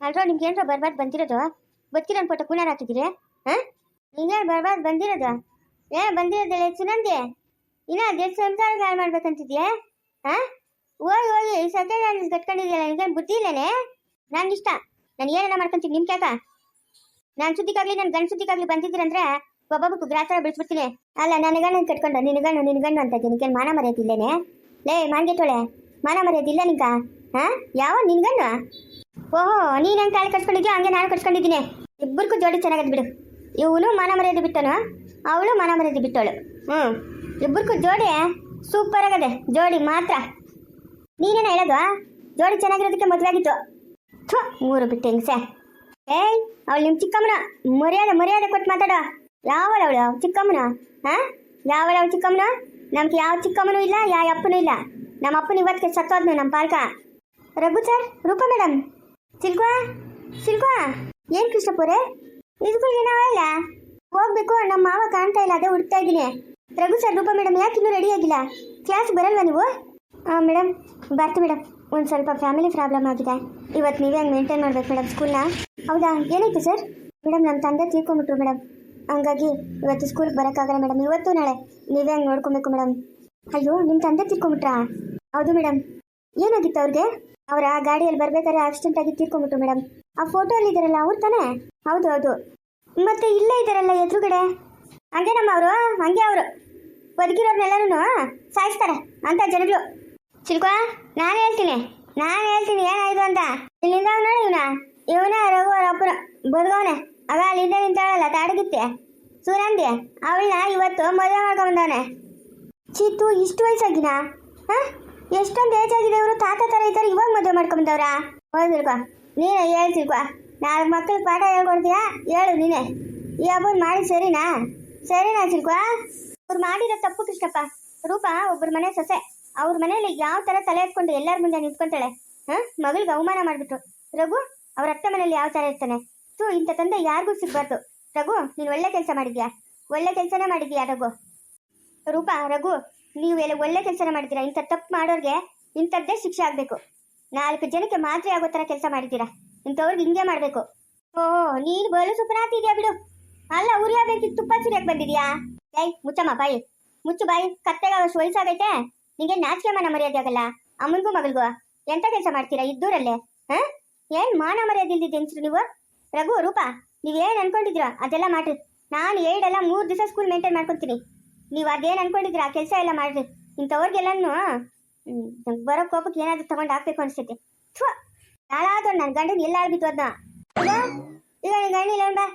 ಅಲ್ರೋ, ನಿಮ್ಗೆ ಏನರ ಬರ್ಬಾರ್ದು ಬಂದಿರೋದು? ಬದುಕಿರೋ ಫೋಟೋ ಪುನರ್ ಹಾಕಿದ್ದೀರಿ? ಹಾಂ? ನಿಂಗೇನು ಬರ್ಬಾರ್ದು ಬಂದಿರೋದು? ಏ, ಬಂದಿರೋದಿಲ್ಲ ಸುನಂದಿ? ಇನ್ನ ದೇಶ ಸಂಸಾರ ಹಾಳು ಮಾಡ್ಬೇಕಂತಿದ್ಯಾ? ಹಾಂ? ಹೋಗಿ ಹೋಗಿ, ಈ ಸತ್ಯ ಹ್ಯಾಂಡ್ ಕಟ್ಕೊಂಡಿದ್ಯಲ್ಲ ನಿನ್ಗೇನು ಬುದ್ಧಿ ಇಲ್ಲನೇ? ನಂಗೆ ಇಷ್ಟ ನಾನು ಏನೇನ ಮಾಡ್ಕೊಂತೀನಿ ನಿಮ್ಮ ಕ್ಯಾಕ ನಾನು ಸುದ್ದಿಗಾಗ್ಲಿ ನನ್ನ ಗಂಡ ಸುದ್ದಿಗಾಗ್ಲಿ ಬಂದಿದ್ದೀರಂದ್ರೆ ಒಬ್ಬೊಬ್ಬಕ್ಕೂ ಗ್ರಾಚಾರ ಬಿಡಿಸ್ಬಿಡ್ತೀನಿ. ಅಲ್ಲ ನನಗಣ್ಣ ಕಟ್ಕೊಂಡು ನಿನಗಣ್ಣು ನಿನಗಣ್ಣು ಅಂತ ನಿನಗೇನು ಮಾನ ಮರ್ಯಾದಿಲ್ಲೇನೆ ಲೇ ಮಾನ್ಗೆಟ್ಟೋಳೆ ಮಾನ ಮರ್ಯಾದಿಲ್ಲ ನಿಂಗ? ಹಾಂ? ಯಾವ ನಿನ್ಗಣ್ಣು ಓಹೋ, ನೀನು ಹೆಂಗೆ ತಾಳಿ ಕಟ್ಕೊಂಡಿದ್ಯೋ ಹಂಗೆ ನಾನು ಕಟ್ಕೊಂಡಿದ್ದೀನಿ ಇಬ್ಬರಿಗೂ ಜೋಡಿ ಚೆನ್ನಾಗದ್ ಬಿಡು. ಇವನು ಮನ ಮರ್ಯಾದೆ ಬಿಟ್ಟನು ಅವಳು ಮನ ಮರ್ಯಾದೆ ಬಿಟ್ಟವಳು. ಹ್ಞೂ ಇಬ್ಬರಿಗೂ ಜೋಡಿ ಸೂಪರ್ ಆಗದೆ, ಜೋಡಿ ಮಾತ್ರ. ನೀನೇನ ಹೇಳೋದು ಜೋಡಿ ಚೆನ್ನಾಗಿರೋದಕ್ಕೆ ಮದುವೆ ಆಗಿತ್ತು. ಥೂ, ಮೂರು ಬಿಟ್ಟು ಹೆಂಗ್ಸೆ. ಏಯ್, ಅವಳು ನಿಮ್ಮ ಚಿಕ್ಕಮ್ಮನ. ಮರ್ಯಾದೆ ಮರ್ಯಾದೆ ಕೊಟ್ಟು ಮಾತಾಡೋ. ಯಾವಳು ಅವಳು ಚಿಕ್ಕಮ್ಮನ? ಹಾಂ ಯಾವಳ ಅವಳು ಚಿಕ್ಕಮ್ಮನ? ನಮ್ಗೆ ಯಾವ ಚಿಕ್ಕಮ್ಮನೂ ಇಲ್ಲ, ಯಾವ ಅಪ್ಪನೂ ಇಲ್ಲ. ನಮ್ಮ ಅಪ್ಪನ ಇವತ್ತಿಗೆ ಸತ್ತೋದ್ನು ನಮ್ಮ ಪಾರ್ಕ ರಘು ಸರ್, ರೂಪ ಮೇಡಮ್. ಸಿಲ್ಕುವಾ ಸಿಲ್ಕುವಾ ಏನು ಕೃಷ್ಣಪುರೇ ಇದಕ್ಕೂ ಏನಾವಲ್ಲ ಹೋಗ್ಬೇಕು, ನಮ್ಮ ಮಾವ ಕಾಣ್ತಾ ಇಲ್ಲ, ಅದೇ ಹುಡ್ತಾ ಇದ್ದೀನಿ. ರಘು ಸರ್ ರೂಪ ಮೇಡಮ್ ಯಾಕೆ ಇನ್ನೂ ರೆಡಿ ಆಗಿಲ್ಲ? ಕ್ಲಾಸ್ ಬರಲ್ವಾ ನೀವು? ಹಾಂ ಮೇಡಮ್ ಬರ್ತು ಮೇಡಮ್ ಒಂದು ಸ್ವಲ್ಪ ಫ್ಯಾಮಿಲಿ ಪ್ರಾಬ್ಲಮ್ ಆಗಿದೆ. ಇವತ್ತು ನೀವೇ ಹಂಗೆ ಮೇಂಟೈನ್ ಮಾಡ್ಬೇಕು ಮೇಡಮ್ ಸ್ಕೂಲ್ನ ಹೌದಾ? ಏನಾಯ್ತು ಸರ್ ಮೇಡಮ್ ನಮ್ಮ ತಂದೆ ತಿಳ್ಕೊಂಬಿಟ್ರು ಮೇಡಮ್ ಹಂಗಾಗಿ ಇವತ್ತು ಸ್ಕೂಲ್ಗೆ ಬರೋಕ್ಕಾಗಲ್ಲ ಮೇಡಮ್ ಇವತ್ತು ನಾಳೆ ನೀವೇ ಹಂಗೆ ನೋಡ್ಕೊಬೇಕು ಮೇಡಮ್ ಅಯ್ಯೋ ನಿಮ್ಮ ತಂದೆ ತೀರ್ಕೊಂಬಿಟ್ರಾ ಹೌದು ಮೇಡಮ್ ಏನಾಗಿತ್ತು ಅವ್ರಿಗೆ? ಅವರ ಗಾಡಿಯಲ್ಲಿ ಬರ್ಬೇಕಾದ್ರೆ ಆಕ್ಸಿಡೆಂಟ್ ಆಗಿ ತೀರ್ಕೊಂಡ್ಬಿಟ್ರು ಮೇಡಮ್ ಆ ಫೋಟೋ ಅಲ್ಲಿ ಇದಾರಲ್ಲ ಅವ್ರು ತಾನೇ? ಹೌದು ಹೌದು. ಮತ್ತೆ ಇಲ್ಲೇ ಇದಾರಲ್ಲ ಎದುರುಗಡೆ? ಹಂಗೆ ನಮ್ಮ ಅವರು ಹಂಗೆ ಅವರು. ಬದುಕಿರೋರ್ನೆಲ್ಲರೂ ಸಾಯಿಸ್ತಾರೆ ಅಂತ ಜನಗಳು. ಚಿಲ್ಕೋ, ನಾನು ಹೇಳ್ತೀನಿ. ನಾನು ಹೇಳ್ತೀನಿ ಏನಾಯ್ತು ಅಂತ. ಇಲ್ಲಿಂದ ನೋಡಿ ಇವನ. ಇವನ, ರಘು ಅವ್ರ ಅಪ್ಪನ ಬದುಕವನೆ ಆಗ ಅಲ್ಲಿಂದ ನಿಂತಾಳಲ್ಲ ತಾಡಗಿತ್ತೆ ಸೂರಂದಿ ಅವಳನ್ನ ಇವತ್ತು ಮದುವೆ ಮಾಡ್ಕೊಂಬಂದವನೆ ಚಿತ್ತು ಇಷ್ಟು ವಯಸ್ಸಾಗಿನ? ಹಾಂ? ಎಷ್ಟೊಂದು ಏಜ್ ಆಗಿದೆ ಇವರು? ತಾತ ಥರ ಇದ್ದಾರೆ, ಇವಾಗ ಮದುವೆ ಮಾಡ್ಕೊಂಬಂದವ್ರ? ಹೌದಿಲ್ಕೋ ನೀನೇ ಹೇಳ್ತಿಲ್ಕೋ ನಾಲ್ಕು ಮಕ್ಳಿಗೆ ಪಾಠ ಹೇಳ್ಕೊಡ್ತೀಯಾ? ಹೇಳು ನೀನೆ. ಈ ಹಬ್ಬನ ಮಾಡಿ ಸರಿನಾ? ಸರಿನಾ ತಿಳ್ಕೊ? ಅವ್ರು ಮಾಡಿರೋ ತಪ್ಪು ಕೃಷ್ಣಪ್ಪ. ರೂಪ ಒಬ್ಬರ ಮನೆ ಸೊಸೆ. ಅವ್ರ ಮನೇಲಿ ಯಾವ ಥರ ತಲೆ ಎತ್ಕೊಂಡು ಎಲ್ಲರ ಮುಂದೆ ನಿಂತ್ಕೊಂತಾಳೆ? ಹಾಂ? ಮಗಳಿಗೆ ಅವಮಾನ ಮಾಡಿಬಿಟ್ರು. ರಘು, ಅವ್ರ ಅತ್ತೆ ಮನೆಯಲ್ಲಿ ಯಾವ ಥರ ಇರ್ತಾನೆ? ಸೊ ಇಂಥ ತಂದೆ ಯಾರಿಗೂ ಸಿಗ್ಬಾರ್ದು. ರಘು, ನೀನು ಒಳ್ಳೆ ಕೆಲಸ ಮಾಡಿದ್ಯಾ? ಒಳ್ಳೆ ಕೆಲಸನೇ ಮಾಡಿದ್ಯಾ ರಘು? ರೂಪಾ, ರಘು ನೀವು ಎಲ್ಲ ಒಳ್ಳೆ ಕೆಲಸನ ಮಾಡಿದ್ದೀರಾ ಇಂಥ ತಪ್ಪು ಮಾಡೋರಿಗೆ ಇಂಥದ್ದೇ ಶಿಕ್ಷೆ ಆಗಬೇಕು. ನಾಲ್ಕು ಜನಕ್ಕೆ ಮಾತ್ರೆ ಆಗೋ ತರ ಕೆಲಸ ಮಾಡಿದ್ದೀರಾ ಇಂಥವ್ರಿಗೆ ಹಿಂಗೆ ಮಾಡಬೇಕು. ಓ ನೀನು ಬಲು ಸುಪ್ರಾತಿ ಇದೆಯಾ ಬಿಡು. ಅಲ್ಲ ಉರಿಯಬೇಕಿತ್ತು ತುಪ್ಪ ಸುರಿಯಕ್ಕೆ ಬಂದಿದ್ಯಾ? ಏಯ್, ಮುಚ್ಚಮ್ಮ, ಬಾಯಿ. ಮುಚ್ಚು, ಬಾಯಿ. ಕತ್ತೆಗಾಗೋಷ್ಟು ವಯಸ್ಸಾಗೈತೆ ನಿಂಗೆ ನಾಚಿಕೆ ಮಾನ ಮರ್ಯಾದೆ ಆಗಲ್ಲ ಅಮ್ಮನಿಗೂ ಮಗಳಿಗೂ ಎಂತ ಕೆಲಸ ಮಾಡ್ತೀರಾ ಇದ್ದೂರಲ್ಲೇ? ಹಾ? ಏನ್ ಮಾನ ಮರ್ಯಾದೆ ಇಲ್ದಿದ್ದೆ ನೀವು? ರಘು, ರೂಪ ನೀವೇನ್ ಅನ್ಕೊಂಡಿದ್ದೀರಾ? ಅದೆಲ್ಲ ಮಾಡ್ರಿ ನಾನು ಏಡೆಲ್ಲ ಮೂರು ದಿವಸ ಸ್ಕೂಲ್ ಮೇಂಟೈನ್ ಮಾಡ್ಕೊತೀನಿ. ನೀವು ಅದೇನು ಅನ್ಕೊಂಡಿದ್ರಿ ಆ ಕೆಲಸ ಎಲ್ಲ ಮಾಡ್ರಿ. ಇಂಥವ್ರಿಗೆಲ್ಲನೂ ಬರೋ ಕೋಪಕ್ಕೆ ಏನಾದರೂ ತಗೊಂಡು ಹಾಕ್ಬೇಕು ಅನ್ಸುತ್ತೆ. ಥು ನಾಳಾದ್ರು ನನ್ನ ಗಂಡನ ಎಲ್ಲ ಆಳ್ಬಿತ್ತು ಅದನ್ನ ಈಗ ನಿನ್ ಗಂಡ ಇಲ್ಲ ಬಾ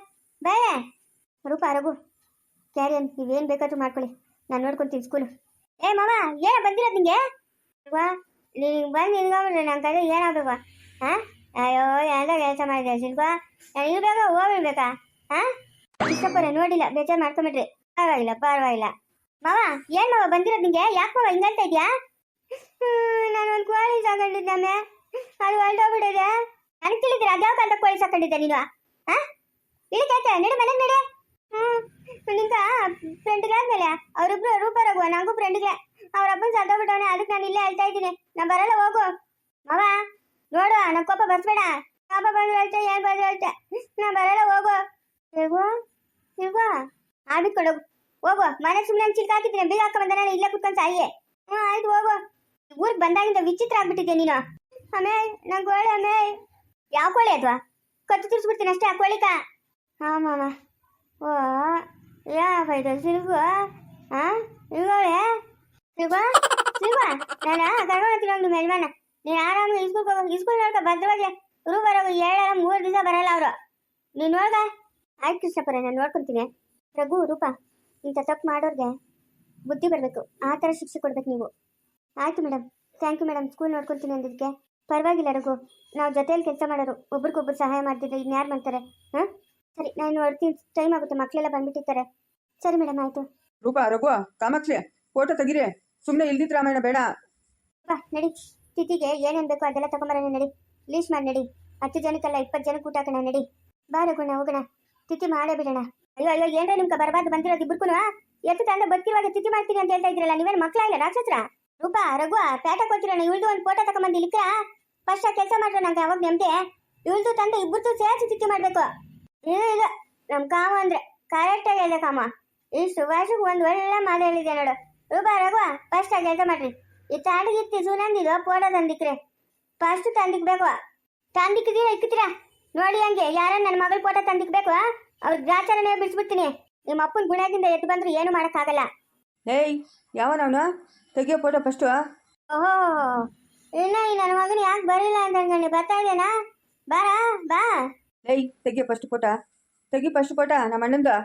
ಬಾಯ ರೂಪಾ, ರಘು ಕ್ಯಾರಿಯನ್ ನೀವೇನು ಬೇಕಾದ್ರೂ ಮಾಡ್ಕೊಳ್ಳಿ. ನಾನು ನೋಡ್ಕೊಂತೀನಿ ಸ್ಕೂಲು ಏ, ಮಾವ, ಏನ ಬಂದಿರೋದು ನಿಂಗೆ? ವಾ ನೀನು ಬಂದು ನಿಲ್ಕೊಂಬಿಟ್ರೆ ನನ್ನ ಕಡೆ ಏನಾಗಬೇಕು ಹಾಂ? ಅಯ್ಯೋ ಎಂತ ಕೆಲಸ ಮಾಡಿದೆ ಶಿಲ್ಪಾ. ನಾನು ಇರ್ಬೇಕಾ? ಹೋಗ್ಬಿಡ್ಬೇಕಾ ಹಾಂ? ಇಷ್ಟಪರ ನೋಡಿಲ್ಲ, ಬೇಜಾರು ಮಾಡ್ಕೊಂಬಿಟ್ರಿ. ಪರವಾಗಿಲ್ಲ ಪರವಾಗಿಲ್ಲ. ಮಾವ, ಏನ್ ಮಾವ, ಬಂದಿರೋದು ನಿಂಗೆ? ಯಾಕೆ ಮಾವ ಹಿಂಗಂತ ಇದೆಯಾ? ನಾನು ಒಂದು ಕೋಳಿ ಸಾಕೊಂಡಿದ್ದಾನೆ ಅದು ಹೊರಟೋಗ್ಬಿಟ್ಟಿದೆ ನನಗೆ ತಿಳಿದ್ರೆ ಅದ್ಯಾವ ಕಾಲದ ಕೋಳಿ ಸಾಕೊಂಡಿದ್ದೆ ನೀನು? ಹಾ? ಇಳಿಕೈತೆ ನಡಿ ಮನೆಗೆ ನಡಿ. ಹ್ಮ್ ನಿಂಕ ಫ್ರೆಂಡ್ಗಳಾದ್ಮೇಲೆ ಅವ್ರಿಬ್ರು ರೂಪರಗು ನಂಗೂ ಫ್ರೆಂಡ್ಗೆ ಅವ್ರ ಅಪ್ಪನ ಸತ್ತೋಗ್ಬಿಟ್ಟವನೆ ಅದಕ್ಕೆ ನಾನು ಇಲ್ಲೇ ಹೇಳ್ತಾ ಇದ್ದೀನಿ. ನಾ ಬರಲ್ಲ, ಹೋಗು. ಮಾವ ನೋಡು ನನ್ ಕೋಪ ಬರ್ಸ್ಬೇಡ. ಪಾಪ ಬಂದ್ರು ಅಷ್ಟೇ ಏನ್ ಬಂದ್ರು ಅಷ್ಟೇ ನಾ ಬರಲ್ಲ, ಹೋಗು. ಹೇಗೋ ಹೇಗೋ ಆಡ್ಬಿಟ್ಕೊಂಡು ಹೋಗು ಮನೆ ಸುಮ್ಮನೆ ಚಿಲ್ಕ ಹಾಕಿದ್ರೆ ಬಿಲ್ ಹಾಕೊಂಡ್ ಬಂದ ಇಲ್ಲೇ ಕುತ್ಕೊಂಡ್ ಸಾಯಿಯೇ ಹ್ಞೂ ಆಯ್ತು, ಹೋಗೋ. ಊರಿಗೆ ಬಂದಾಗಿಂದ ವಿಚಿತ್ರ ಆಗ್ಬಿಟ್ಟಿದ್ದೆ ನೀನು? ಆಮೇಲೆ ನಂಗೆ ಕೋಳಿ ಆಮೇಲೆ ಯಾವ ಕೋಳಿ ಅಥವಾ ಕತ್ತು ತಿರ್ಸ್ಬಿಡ್ತೀನಿ ಅಷ್ಟೇ, ಆ ಕೋಳಿಕ. ಹಾಂ, ಮಾಮ. ಓ ಯಾಕೈತೆ ಸಿಲ್ಗು ಹಾಂ ಇಲ್ಗೋಳೆ ಸಿಲ್ಗು ಸಿಲ್ಗು ನಾನು? ಕರ್ಕೊಂಡು ನಿಮ್ಮ ಯಜಮಾನ. ನೀನು ಆರಾಮಾಗಿ ಇಸ್ಕೂಲ್ ಹೋಗೋ. ಇಸ್ಕೂಲ್ ನೋಡ್ಕ, ಭದ್ರವಾಗಿ ರು ಬರೋದು ಏಳರ ಮೂರು ದಿವಸ ಬರಲ್ಲ ಅವರು. ನೀನು ನೋಡ್ದ ಆಯ್ತು ಕೃಷ್ಣಪ್ಪರ ನಾನು ನೋಡ್ಕೊತೀನಿ. ರಘು, ರೂಪ. ಇಂಥ ತಪ್ಪು ಮಾಡೋರಿಗೆ ಬುದ್ಧಿ ಬರಬೇಕು. ಆ ಥರ ಶಿಕ್ಷೆ ಕೊಡ್ಬೇಕು ನೀವು. ಆಯ್ತು madam. Thank you madam. School ನೋಡ್ಕೊಳ್ತೀನಿ ಅಂದಿದ್ದಕ್ಕೆ. ಪರವಾಗಿಲ್ಲ ರಘು. ನಾವು ಜೊತೆಯಲ್ಲಿ ಕೆಲಸ ಮಾಡೋರು. ಒಬ್ರಿಗೊಬ್ರು ಸಹಾಯ ಮಾಡ್ತಿದ್ರೆ ಇನ್ಯಾರು ಮಾಡ್ತಾರೆ? ಹಾಂ? ಸರಿ ನಾನು ಹೊಡ್ತೀನಿ ಟೈಮ್ ಆಗುತ್ತೆ. ಮಕ್ಕಳೆಲ್ಲ ಬಂದ್ಬಿಟ್ಟಿರ್ತಾರೆ. ಸರಿ ಮೇಡಮ್ ಆಯಿತು. ರೂಪ ರಘು ಕಾಮಾಕ್ಷಿ ಫೋಟೋ ತೆಗಿರಿ. ಸುಮ್ಮನೆ ಇಲ್ದಿದ್ ರಾಮಾಯಣ ಬೇಡ. ಬಾ ನಡಿ. ತಿಥಿಗೆ ಏನೇನು ಬೇಕೋ ಅದೆಲ್ಲ ತಗೊಂಬರೋಣ ನಡಿ. ಲೀಸ್ಟ್ ಮಾಡಿ ನಡಿ. ಹತ್ತು ಜನಕ್ಕೆಲ್ಲ ಇಪ್ಪತ್ತು ಜನಕ್ಕೆ ಊಟ ಹಾಕೋಣ ನಡಿ. ಬಾ ರಘುಣ ಹೋಗೋಣ. ತಿಥಿ ಮಾಡೇ ಬಿಡೋಣ. ಅಯ್ಯೋ ಅಯ್ಯೋ, ಏನ್ರ ನಿಮ್ಗೆ ಬರಬಾರ್ದು ಬಂದಿರೋದು ಇಬ್ಬರ್ಗೂ ಎತ್ತು ತಂದೆ ಬದುಕಿರುವಾಗ ತಿಥಿ ಮಾಡ್ತೀನಿ ಅಂತ ಹೇಳ್ತಾ ಇದ್ರಲ್ಲ ನೀವೇನು ಮಕ್ಕಳ ಇಲ್ಲ, ರಾಕ್ಷಸ್ರ? ರೂಪಾ, ರಘು, ಪೇಟ ಕೊಟ್ಟಿರೋಣ ಇವಳ್ದು ಒಂದು ಫೋಟೋ ತಗೊಂಬಂದು ಇಲ್ಲಿಕ್ಕ ಫಸ್ಟ್ ಆ ಕೆಲಸ ಮಾಡ್ರೆ ನಂಗೆ ಅವಾಗ ನೆಮ್ಮದಿ ಇವಳ್ದು ತಂದೆ ಇಬ್ಬರದು ಸೇರಿಸಿ ತಿಥಿ ಮಾಡಬೇಕು. ಇಲ್ಲ ಇಲ್ಲ ನಮ್ಮ ಕಾಮ ಅಂದ್ರೆ ಕರೆಕ್ಟಾಗಿ ಹೇಳಿದೆ ಕಾಮ. ಈ ವರ್ಷಕ್ಕೆ ಒಂದು ಒಳ್ಳೆ ಮಾತು ಹೇಳಿದೆ ನೋಡು. ರೂಪ, ರಘು ಫಸ್ಟ್ ಆಗಿ ಕೆಲಸ ಮಾಡ್ರಿ. ಈ ತಾಂಡಿಗಿತ್ತಿ ಸುನಂದಿದು ಫೋಟೋ ತಂದಿಕ್ರೆ ಫಸ್ಟ್ ತಂದಿಕ್ಬೇಕು. ತಂದಿಕ್ಕಿದೀರ ಇಕ್ಕಿತೀರಾ ನೋಡಿ ಹಂಗೆ ಯಾರ ನನ್ನ ಮಗಳ ಫೋಟೋ ತಂದಿಕ್ಬೇಕು? ಅವ್ರ ಗ್ರಾಚಾರನೇ ಬಿಡಿಸ್ಬಿಡ್ತೀನಿ. ನಿಮ್ಮ ಅಪ್ಪನ ಗುಣದಿಂದ ಎದ್ದು ಬಂದ್ರೆ ಏನು ಮಾಡೋಕ್ಕಾಗಲ್ಲ. ಏಯ್ ಯಾವನವನು? ತೆಗಿಯೋ ಫೋಟೋ ಫಸ್ಟು ಓಹೋ ಇಲ್ಲ ಈ ನನ್ನ ಮಗನ ಯಾಕೆ ಬರಲಿಲ್ಲ ಅಂತ ಅನ್ಕೊಂಡೆ ಬರ್ತಾ ಇದೇನಾ ಬಾರ ಬಾ. ಏಯ್ ತೆಗಿಯೋ ಫಸ್ಟ್ ಫೋಟೋ ತೆಗಿ ಫಸ್ಟ್ ಫೋಟೋ ನಮ್ಮ ಅಣ್ಣಂದು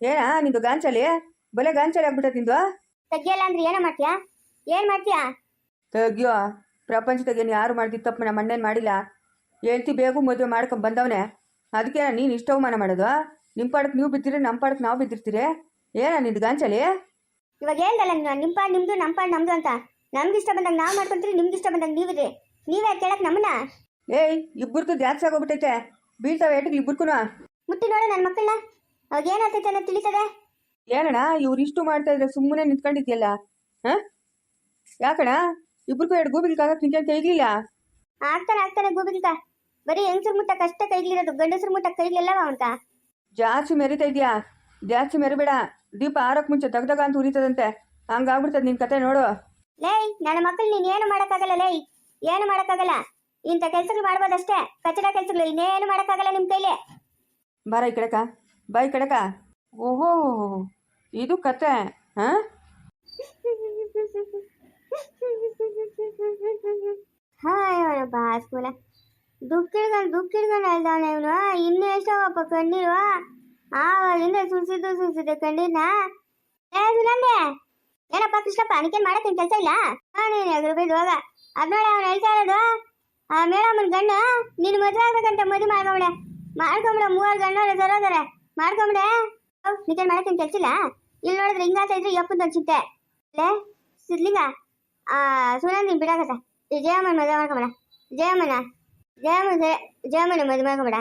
ಏನಾ ನಿಂದು ಗಾಂಚಲಿ? ಬಲೆ ಗಾಂಚಲಿ ಆಗ್ಬಿಟ್ಟ ನಿಂದು? ತೆಗಿಯಲ್ಲ ಅಂದ್ರೆ ಏನ ಮಾಡ್ತೀಯಾ? ಏನ್ ಮಾಡ್ತೀಯಾ? ತೆಗಿಯೋ. ಪ್ರಪಂಚದಾಗ ಏನು ಯಾರು ಮಾಡ್ದಿತ್ತು ತಪ್ಪು ನಮ್ಮ ಅಣ್ಣನ ಮಾಡಿಲ್ಲ. ಹೇಳ್ತಿ ಬೇಗ ಮದುವೆ ಮಾಡ್ಕೊಂಡ್ ಬಂದವನೇ. ಅದಕ್ಕೆ ನೀನು ಇಷ್ಟ ಅವಮಾನ ಮಾಡೋದು? ನಿಮ್ಮ ಪಾಡಕ್ಕೆ ನೀವು ಬಿದ್ದಿರಿ ನಮ್ಮ ಪಾಡಕ್ಕೆ ನಾವು ಬಿದ್ದಿರ್ತೀರಿ? ಏನ ನಿಂದು ಗಾಂಚಲಿ? ಇವಾಗ ಹೇಳ್ದಲ್ಲ ನೀನು ನಿಮ್ಮ ಪಾಡ್ ನಿಮ್ದು ನಮ್ಮ ಪಾಡ್ ನಮ್ದು ಅಂತ. ನಮ್ಗೆ ಇಷ್ಟ ಬಂದಾಗ ನಾವು ಮಾಡ್ಕೊಂತೀರಿ ನಿಮ್ಗೆ ಇಷ್ಟ ಬಂದಾಗ ನೀವಿದ್ರಿ ನೀವೇ ಕೇಳಕ್ ನಮ್ಮನ್ನ? ಏಯ್ ಇಬ್ಬರದು ಜಾಸ್ತಿ ಆಗೋಗ್ಬಿಟ್ಟೈತೆ. ಬೀಳ್ತಾವೆ ಏಟಿಗೆ ಇಬ್ಬರ್ಕು ಮುಟ್ಟಿ ನೋಡು ನನ್ನ ಮಕ್ಕಳನ್ನ ಅವಾಗ ಏನಾಗ್ತೈತೆ ಅನ್ನೋದು ತಿಳಿತದೆ? ಏನಣ್ಣ ಇವ್ರು ಇಷ್ಟು ಮಾಡ್ತಾ ಇದ್ರೆ ಸುಮ್ಮನೆ ನಿಂತ್ಕೊಂಡಿದ್ಯಲ್ಲ? ಹಾಂ? ಯಾಕಣ್ಣ ಇಬ್ಬರಿಗೂ ಎರಡು ಗೂಬಿಲ್ ಕಾಗಕ್ಕೆ ನಿಂಗೆ ಕೈಗ್ಲಿಲ್ಲ ಆಗ್ತಾನೆ ಆಗ್ತಾನೆ ಗೂಬಿಲ್ಕ ಬರೀ ಹೆಂಗಸ್ರ ಮುಟ್ಟ ಕಷ್ಟ ಕೈಗ್ಲಿರೋದು ಗಂಡಸ್ರು ಮುಟ್ಟ ಕೈಗ್ಲಿಲ್ಲವ ಅವನ್ಕ ಜಾಸ್ತಿ ಮೆರಿತಾ ಇದೆಯಾ? ಜಾಸ್ತಿ ಮೆರಿಬೇಡ. ದೀಪ ಆರಕ್ ಮುಂಚೆ ದಗ್ದಾಗ ಅಂತ ಉರಿತದಂತೆ. ಹಂಗಾಗ್ಬಿಡ್ತದೆ ನಿನ್ ಕತೆ ನೋಡು. ಲೈ ನನ್ನ ಮಕ್ಕಳು ನೀನ್ ಏನು ಮಾಡಕ್ಕಾಗಲ್ಲ ಲೈ ಏನು ಮಾಡಕ್ಕಾಗಲ್ಲ? ಇಂಥ ಕೆಲ್ಸಗಳು ಮಾಡ್ಬೋದಷ್ಟೇ. ಕಚಡ ಕೆಲ್ಸಗಳು ಇನ್ನೇನು ಮಾಡಕ್ಕಾಗಲ್ಲ ನಿಮ್ ಕೈಲಿ? ಬರ ಈ ಕಡಕ ಬಾಯ್ ಕಡಕ ಓಹೋ ಇದು ಕತೆ ಹಾಂ? ಹಾಯ್ ಬಾಸ್ಕೂಲ ದುಃಖಿಡ್ಕೊಂಡು ದುಃಖಿಡ್ಕೊಂಡು ಅಲ್ದವನೆ ಇವನು. ಇನ್ನೂ ಎಷ್ಟೋಪ್ಪ ಕಣ್ಣೀರು? ಆವಾಗಿಂದ ಸುಡ್ಸಿದ್ದು ಸುಸಿದೆ ಕಣ್ಣೀರ್ನ. ಏ, ಸುನಂದೆ! ಏನಪ್ಪ ಕೃಷ್ಣಪ್ಪ ಅನಿಕೆ ಮಾಡಕ್ಕೆ ಕೆಲಸ ಇಲ್ಲ? ಹಾ ನೀನು ಎದುರು ಬೈದು ಹೋಗ. ಅದು ನೋಡಿ ಅವ್ನು ಹೇಳ್ತಾ ಇರೋದು. ಆ, ಮೇಡಮ್ಮನ ಗಂಡ, ನೀನು ಮದುವೆ ಆಗ್ಬೇಕಂತ ಮದುವೆ ಮಾಡ್ಕೊಂಬಿಡೆ. ಮಾಡ್ಕೊಂಬಿಡ, ಮೂವರು ಗಂಡವ್ರೆ ಸರೋದರೆ. ಮಾಡ್ಕೊಂಬಿಡೆ. ನಿಕೇನ್ ಮಾಡಕ್ಕೆ ಕೆಲಸ ಇಲ್ಲ? ಇಲ್ಲಿ ನೋಡಿದ್ರೆ ಹಿಂಗಾತ ಇದ್ರೆ ಯಪ್ಪಂತ ಚಿಂತೆ. ಲೇ, ಸಿದ್ಲಿಂಗ. ಸುನಂದಿನ ಬಿಡಾಕತ್ತ. ಜಯಮ್ಮನ ಮದುವೆ ಮಾಡ್ಕೊಂಬಿಡ. ಜಯಮ್ಮನ. ಜಯಮ್ಮನ ಜಯಮನೆ ಮದುವೆ ಮಾಡ್ಕೊಂಬೇಡ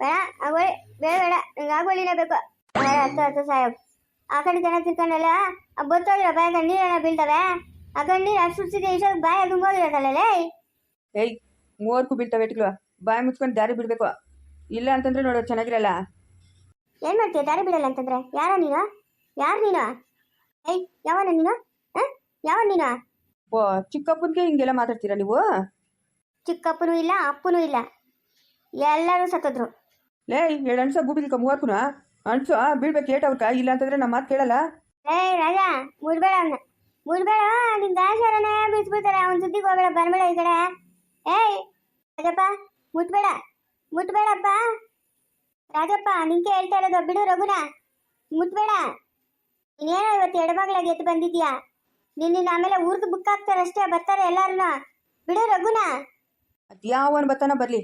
ಬೇಡ. ಆಗೋಳಿ ಬೇಡ ಬೇಡ. ನಂಗೆ ಆಗೋಳಿನೇ ಬೇಕು. ಬೇಡ, ಹತ್ತು ಹತ್ತು ಸಾಹೇಬ್. ಆ ಕಡೆ ಜನ ತಿರ್ಕೊಂಡಲ್ಲ ಬರ್ತೋಗಿರೋ ಬಾಯ ನೀರೆಲ್ಲ ಬೀಳ್ತವೆ. ಆ ಕಡೆ ನೀರು ಅಷ್ಟು ಸುಡ್ಸಿದೆ ಇಷ್ಟೊಂದು ಬಾಯ ತುಂಬೋಗಿರತ್ತಲ್ಲೇ ಏಯ್ ಮೂವರ್ಗೂ ಬೀಳ್ತಾವೆ ಬಾಯ ಬಾಯಿ ಮುಚ್ಕೊಂಡು ದಾರಿ ಬಿಡಬೇಕು. ಇಲ್ಲ ಅಂತಂದ್ರೆ ನೋಡು ಚೆನ್ನಾಗಿರಲ್ಲ. ಏನ್ ಮಾಡ್ತೀಯ? ದಾರಿ ಬಿಡಲ್ಲ ಅಂತಂದ್ರೆ? ಯಾರ ನೀನು? ಯಾರು ನೀನು? ಏಯ್ ಯಾವನ ನೀನು? ಹ? ಯಾವ ನೀನು? ಓ ಚಿಕ್ಕಪ್ಪನಿಗೆ ಹಿಂಗೆಲ್ಲ ಮಾತಾಡ್ತೀರಾ ನೀವು? ಚಿಕ್ಕಪ್ಪನೂ ಇಲ್ಲ ಅಪ್ಪನೂ ಇಲ್ಲ. ಎಲ್ಲರೂ ಸತ್ತದ್ರು. ಲೇ ಎರಡು ಅಣ್ಸ ಗೂಬಿಲ್ಕ ಮೂವರ್ಕು ಅಣ್ಸು ಬೀಳ್ಬೇಕು ಏಟ್ ಅವ್ರಕ ಇಲ್ಲ ಅಂತಂದ್ರೆ ನಮ್ಮ ಮಾತು ಕೇಳಲ್ಲ? ಏಯ್ ರಾಜ ಮುಡ್ಬೇಡ ಅವನ್ನ ಮುಡ್ಬೇಡ ನಿನ್ ದಾಸರನೇ ಬಿಚ್ಬಿಡ್ತಾರೆ ಅವನ ಸುದ್ದಿಗೆ ಹೋಗ್ಬೇಡ ಬರ್ಬೇಡ ಈ ಕಡೆ. ಏಯ್ ರಾಜಪ್ಪ ಮುಟ್ಬೇಡ ಮುಟ್ಬೇಡಪ್ಪ ರಾಜಪ್ಪ ನಿಂಗೆ ಹೇಳ್ತಾ ಇರೋದು ಬಿಡು ರಘುನ. ಮುಟ್ಬೇಡ ನೀನೇನೋ ಇವತ್ತು ಎಡಬಾಗ್ಲಾಗಿ ಎದ್ದು ಬಂದಿದ್ಯಾ? ನಿನ್ನ ಆಮೇಲೆ ಊರ್ದು ಬುಕ್ ಅಷ್ಟೇ ಬರ್ತಾರೆ ಎಲ್ಲಾರು ಬಿಡು ರಘುನ. ಅದು ಯಾವನ್ ಬತ್ತಾನ? ಬರಲಿ.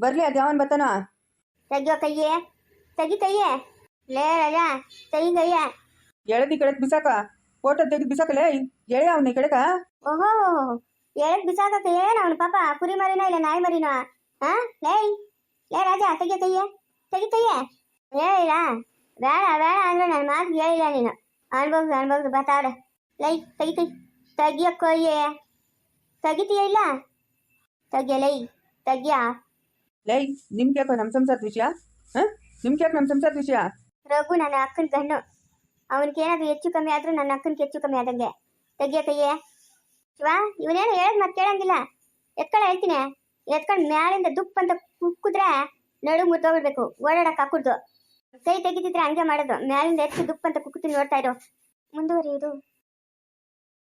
ಬರ್ಲಿ ಅದ್ಯಾವನ್ ಬತ್ತಾನ? ತೆಗಿಯೋ ಕೈಯೇ. ತೆಗಿ ಕೈಯೇ. ಲೇ ರಾಜ ತೆಗಿ ಕೈಯೇ. ಎಳದಿ ಕೆಳಕ್ ಬಿಸಾಕ. ಫೋಟೋ ತೆಗೆದು ಬಿಸಾಕಲೇ ಎಳೆ ಅವನ ಕೆಳಕ ಕಡೆಕ ಓಹೋ ಎಳಕ್ ಬಿಸಾಕಕ್ಕೆ ಏನು ಅವನು ಪಾಪ? ಕುರಿ ಮರಿನೋ ಇಲ್ಲ ನಾಯಿ ಮರಿನೋ? ಹಾ? ಲೇ ಲೇ ರಾಜ ತೆಗಿಯ ಕೈಯೆ. ತೆಗಿ ಕೈಯೆ. ಹೇಳಿಲ್ಲ. ಬೇಡ ಬೇಡ ಅಂದ್ರೆ ನನ್ನ ಮಾತು ಹೇಳಿಲ್ಲ ನೀನು. ಅನ್ಬೋದು ಅನ್ಬೋದು ಬತ್ತಾಡ ಲೈ ತೆಗಿ ಕೈ. ತೆಗಿಯ ಕೈಯೆ. ತೆಗಿತೀಯ ಇಲ್ಲ? ತೆಗಿಯ ಲೈ ತೆಗಿಯ. ಲೈ ನಿಮ್ಗೆ ಯಾಕೋ ನಮ್ಮ ಸಂಸಾರದ ವಿಷಯ? ಹಾಂ? ನಿಮ್ಗೆ ಯಾಕೆ ನಮ್ಮ ಸಂಸಾರದ ವಿಷಯ? ರಘು ನನ್ನ ಅಕ್ಕನ ಗಂಡು. ಅವನಿಗೆ ಏನಾದ್ರು ಹೆಚ್ಚು ಕಮ್ಮಿ ಆದ್ರೂ ನನ್ನ ಅಕ್ಕನಿಗೆ ಹೆಚ್ಚು ಕಮ್ಮಿ ಆದಂಗೆ. ತೆಗಿಯ ಕೈಯೇ. ಶಿವ ಇವನೇನು ಹೇಳದ್ ಮತ್ತೆ ಕೇಳಂಗಿಲ್ಲ. ಎತ್ಕೊಂಡು ಹೇಳ್ತೀನಿ. ಎತ್ಕೊಂಡು ಮ್ಯಾಲಿಂದ ದುಪ್ ಅಂತ ಕುಕ್ಕಿದ್ರೆ ನಡು ಮುತ್ತೋಗ್ಬಿಡ್ಬೇಕು ಓಡಾಡಕ್ ಹಾಕುಡ್ದು ಕೈ ತೆಗಿತಿದ್ರೆ ಹಂಗೆ ಮಾಡೋದು. ಮ್ಯಾಲಿಂದ ಎತ್ತಿ ದುಪ್ ಅಂತ ಕುಕ್ಕುತ್ತೀನಿ ನೋಡ್ತಾ ಇರೋ. ಮುಂದುವರಿಯುವುದು.